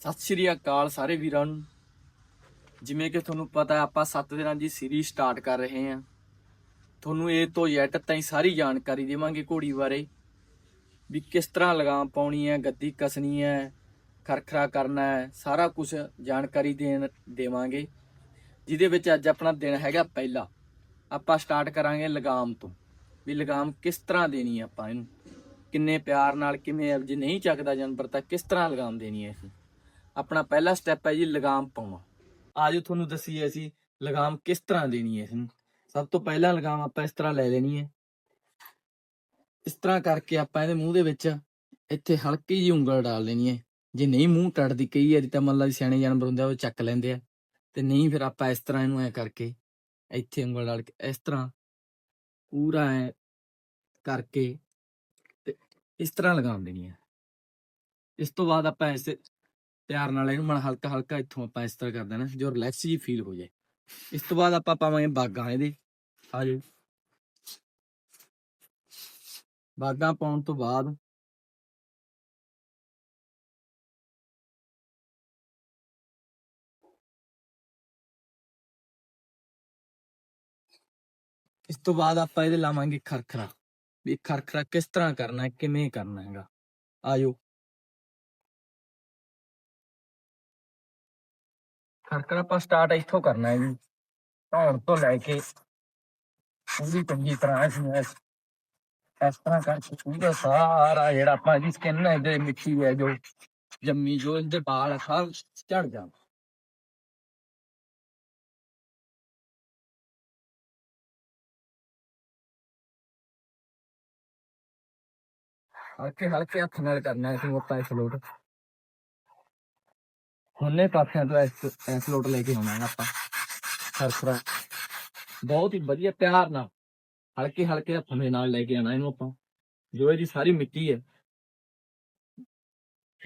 ਸਤਿ ਸ਼੍ਰੀ ਅਕਾਲ ਸਾਰੇ ਵੀਰਾਂ ਨੂੰ। ਜਿਵੇਂ ਕਿ ਤੁਹਾਨੂੰ ਪਤਾ ਆਪਾਂ 7 ਦਿਨਾਂ ਦੀ ਸੀਰੀਜ਼ ਸਟਾਰਟ ਕਰ ਰਹੇ ਹਾਂ। ਤੁਹਾਨੂੰ ਇਹ ਤੋਂ ਜੈਟ ਤਾਈਂ ਸਾਰੀ ਜਾਣਕਾਰੀ ਦੇਵਾਂਗੇ ਘੋੜੀ ਬਾਰੇ। ਵੀ ਕਿਸ ਤਰ੍ਹਾਂ ਲਗਾਮ ਪਾਉਣੀ ਹੈ, ਗੱਦੀ ਕਸਣੀ ਹੈ, ਖਰਖਰਾ ਕਰਨਾ ਹੈ, ਸਾਰਾ ਕੁਝ ਜਾਣਕਾਰੀ ਦੇਣ, ਦੇਵਾਂਗੇ। ਜਿਹਦੇ ਵਿੱਚ ਅੱਜ ਆਪਣਾ ਦਿਨ ਹੈਗਾ ਪਹਿਲਾ। ਆਪਾਂ ਸਟਾਰਟ ਕਰਾਂਗੇ ਲਗਾਮ ਤੋਂ। ਵੀ ਲਗਾਮ ਕਿਸ ਤਰ੍ਹਾਂ ਦੇਣੀ ਹੈ ਆਪਾਂ ਇਹਨੂੰ? ਕਿੰਨੇ ਪਿਆਰ ਨਾਲ, ਕਿਵੇਂ ਜੇ ਨਹੀਂ ਚੱਕਦਾ ਜਾਨਵਰ ਤਾਂ ਕਿਸ ਤਰ੍ਹਾਂ ਲਗਾਮ ਦੇਣੀ ਹੈ ਇਹ? ਆਪਣਾ ਪਹਿਲਾ ਸਟੈਪ ਹੈ ਜੀ ਲਗਾਮ ਪਾਉਣਾ। ਆਜੋ ਤੁਹਾਨੂੰ ਦੱਸੀਏ ਅਸੀਂ, ਲਗਾਮ ਕਿਸ ਤਰ੍ਹਾਂ ਦੇਣੀ ਹੈ ਇਸਨੂੰ? ਸਭ ਤੋਂ ਪਹਿਲਾਂ ਲਗਾਮ ਆਪਾਂ ਇਸ ਤਰ੍ਹਾਂ ਲੈ ਲੈਣੀ ਹੈ। ਇਸ ਤਰ੍ਹਾਂ ਕਰਕੇ ਆਪਾਂ ਇਹਦੇ ਮੂੰਹ ਦੇ ਵਿੱਚ ਇੱਥੇ ਹਲਕੀ ਜਿਹੀ ਉਂਗਲ ਡਾਲ ਦੇਣੀ ਹੈ। ਜੇ ਨਹੀਂ ਮੂੰਹ ਟੜਦੀ ਕਈ ਵਾਰੀ ਤਾਂ ਮੰਨ ਸਿਆਣੇ ਜਾਨਵਰ ਹੁੰਦੇ ਆ, ਉਹ ਚੱਕ ਲੈਂਦੇ ਆ। ਤੇ ਨਹੀਂ ਫਿਰ ਆਪਾਂ ਇਸ ਤਰ੍ਹਾਂ ਇਹਨੂੰ ਐ ਕਰਕੇ, ਇੱਥੇ ਉਂਗਲ ਡਾਲ ਕੇ ਇਸ ਤਰ੍ਹਾਂ ਪੂਰਾ ਐ ਕਰਕੇ ਤੇ ਇਸ ਤਰ੍ਹਾਂ ਲਗਾਮ ਦੇਣੀ ਹੈ। ਇਸ ਤੋਂ ਬਾਅਦ ਆਪਾਂ ਇਸ ਪਿਆਰ ਨਾਲ ਇਹਨੂੰ ਮਨ ਹਲਕਾ ਹਲਕਾ ਇੱਥੋਂ ਆਪਾਂ ਇਸ ਤਰ੍ਹਾਂ ਕਰ ਦੇਣਾ ਜੋ ਰਿਲੈਕਸ ਜੀ ਫੀਲ ਹੋ ਜਾਏ। ਇਸ ਤੋਂ ਬਾਅਦ ਆਪਾਂ ਪਾਵਾਂਗੇ ਬਾਗਾਂ ਇਹਦੇ। ਆ ਜਾਓ। ਬਾਗਾਂ ਪਾਉਣ ਤੋਂ ਬਾਅਦ ਇਸ ਤੋਂ ਬਾਅਦ ਆਪਾਂ ਇਹਦੇ ਲਾਵਾਂਗੇ ਖਰਖਰਾ। ਵੀ ਖਰਖਰਾ ਕਿਸ ਤਰ੍ਹਾਂ ਕਰਨਾ ਹੈ, ਕਿਵੇਂ ਕਰਨਾ ਹੈਗਾ। ਆਜੋ ਖਰਖਰਾ ਆਪਾਂ ਸਟਾਰਟ ਇੱਥੋਂ ਕਰਨਾ ਹੈ ਜੀ ਧੌਣ ਤੋਂ ਲੈ ਕੇ ਪੂਰੀ ਚੰਗੀ ਤਰ੍ਹਾਂ ਇਸ ਨੂੰ ਇਸ ਇਸ ਤਰ੍ਹਾਂ ਕਰਕੇ ਪੂਰਾ ਸਾਰਾ ਜਿਹੜਾ ਆਪਾਂ ਇਹਦੀ ਸਕਿਨ ਹੈ ਇਹਦੇ ਮਿੱਟੀ ਹੈ ਜੋ ਜੰਮੀ ਜੋ ਇਹਦੇ ਵਾਲ ਆ, ਸਭ ਝੜ ਜਾਣ ਹਲਕੇ ਹਲਕੇ ਹੱਥ ਨਾਲ ਕਰਨਾ ਹੈ ਤੂੰ ਆਪਾਂ ਇਸ ਲੋਟ ਪਾਸਿਆਂ ਤੋਂ ਇਸ ਇਸ ਲੋਟ ਲੈ ਕੇ ਆਉਣਾ ਹੈ ਆਪਾਂ। ਖਰਖਰਾ ਬਹੁਤ ਹੀ ਵਧੀਆ ਪਿਆਰ ਨਾਲ। ਹਲਕੇ ਹਲਕੇ ਹੱਥਾਂ ਦੇ ਨਾਲ ਲੈ ਕੇ ਆਣਾ ਇਹਨੂੰ ਆਪਾਂ। ਜੋ ਇਹਦੀ ਸਾਰੀ ਮਿੱਟੀ ਹੈ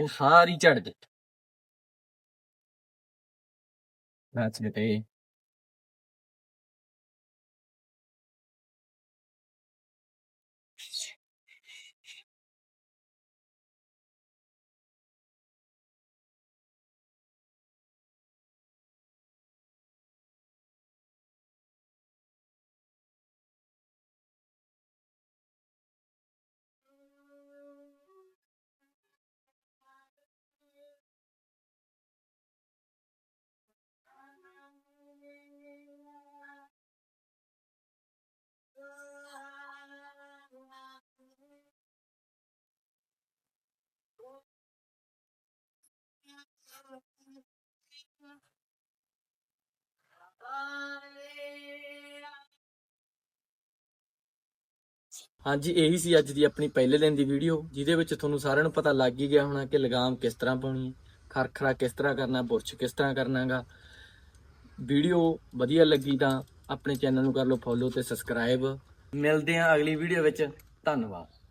ਉਹ ਸਾਰੀ ਝੜ ਜੇ That's it, eh? ਹਾਂਜੀ, ਇਹੀ ਸੀ ਅੱਜ ਦੀ ਆਪਣੀ ਪਹਿਲੇ ਦਿਨ ਦੀ ਵੀਡੀਓ ਜਿਹਦੇ ਵਿੱਚ ਤੁਹਾਨੂੰ ਸਾਰਿਆਂ ਨੂੰ ਪਤਾ ਲੱਗ ਹੀ ਗਿਆ ਹੋਣਾ ਕਿ ਲਗਾਮ ਕਿਸ ਤਰ੍ਹਾਂ ਪਾਉਣੀ ਹੈ, ਖਰਖਰਾ ਕਿਸ ਤਰ੍ਹਾਂ ਕਰਨਾ, ਬੁਰਸ਼ ਕਿਸ ਤਰ੍ਹਾਂ ਕਰਨਾਗਾ। ਵੀਡੀਓ ਵਧੀਆ ਲੱਗੀ ਤਾਂ ਆਪਣੇ ਚੈਨਲ ਨੂੰ ਕਰ ਲਓ ਫੋਲੋ ਤੇ ਸਬਸਕ੍ਰਾਈਬ ਮਿਲਦੇ ਹਾਂ ਅਗਲੀ ਵੀਡੀਓ ਵਿੱਚ, ਧੰਨਵਾਦ।